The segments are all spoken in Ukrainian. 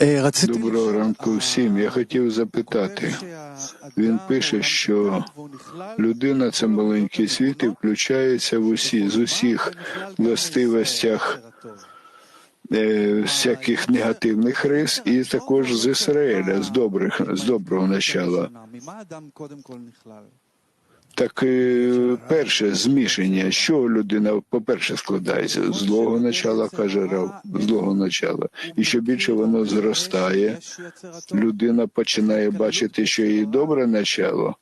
Е, доброго ранку всім. Я хотів запитати. Він пише, що людина це маленький світ і включається в усі з усіх властивостях е, всяких негативних рис, і також з Ізраїля, з добрих, з доброго начала. Так е, перше змішання, що людина, по-перше, складається злого начала, каже Рав, злого начала, і що більше воно зростає, людина починає бачити, що її добре начало,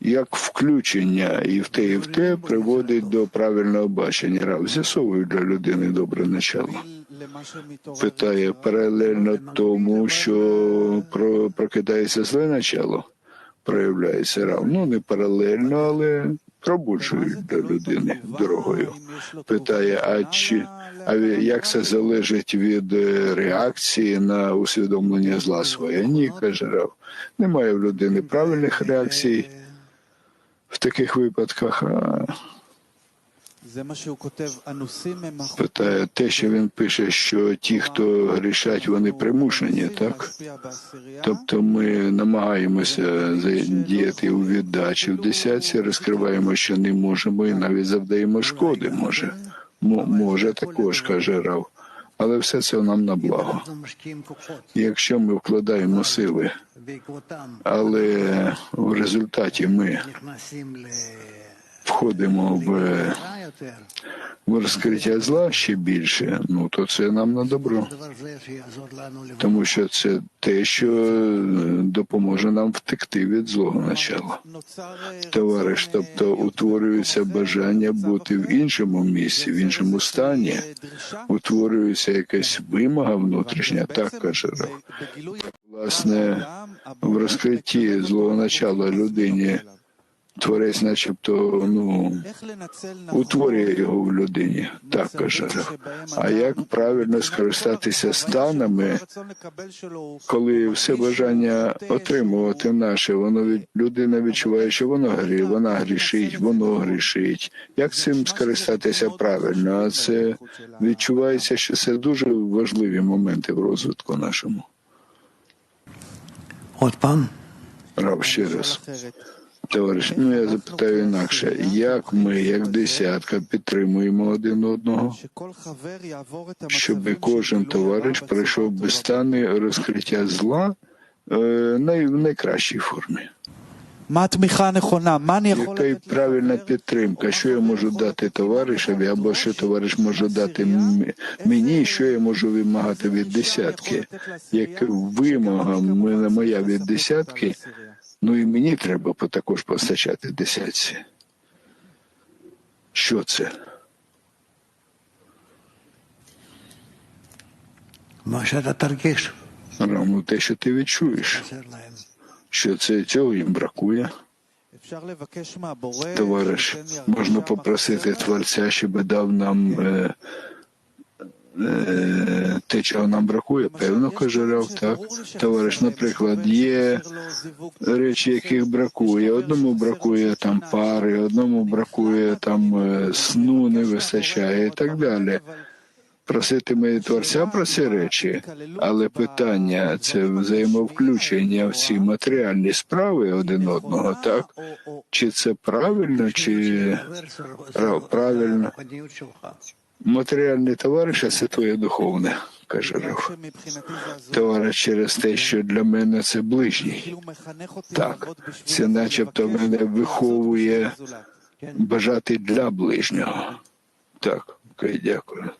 як включення і в те, і в те приводить до правильного бачення. Рав з'ясовує для людини добре начало. Питає паралельно тому, що прокидається зле начало проявляється рав. Ну не паралельно, але пробуджують для людини дорогою. Питає, а чи а як це залежить від е, реакції на усвідомлення зла своє? Ні, каже Рав. Немає в людини правильних реакцій в таких випадках. А Питає те, що він пише, що ті, хто грішать, вони примушені, так? Тобто ми намагаємося діяти у віддачі в десятці, розкриваємо, що не можемо, і навіть завдаємо шкоди. Може, М може також каже Рав. Але все це нам на благо. Якщо ми вкладаємо сили, але в результаті ми входимо в в розкриття зла ще більше, ну то це нам на добро, тому що це те, що е, допоможе нам втекти від злого начала. Товариш, тобто утворюється бажання бути в іншому місці, в іншому стані, утворюється якась вимога внутрішня, так каже Рах. Власне, в розкритті злого начала людині. Творець, начебто, ну утворює його в людині, так каже. А як правильно скористатися станами, коли все бажання отримувати наше, воно від людина відчуває, що воно грі, вона грішить, воно грішить. Як цим скористатися правильно? А це відчувається, що це дуже важливі моменти в розвитку нашому. От пан Рав, ще раз товариш. Ну я запитаю інакше, як ми, як десятка, підтримуємо один одного, щоб кожен товариш пройшов без стани розкриття зла е, в найкращій формі. Яка правильна підтримка, що я можу дати товаришеві, або що товариш може дати мені, що я можу вимагати від десятки? Як вимога моя від десятки, Ну і мені треба також постачати десятці. Що це? Равно ну, те, що ти відчуєш, що це цього їм бракує. Товариш, можна попросити Творця, щоб дав нам. Е, те, чого нам бракує. Певно, каже Рав, так. Товариш, наприклад, є речі, яких бракує. Одному бракує там пари, одному бракує там е, сну, не вистачає і так далі. Проситиме Творця про ці речі, але питання це взаємовключення в ці матеріальні справи один одного, так? Чи це правильно, чи правильно? матеріальне товариша це твоє духовне, каже Рав. Товариш через те, що для мене це ближній. Так, це начебто мене виховує бажати для ближнього. Так, окей, дякую.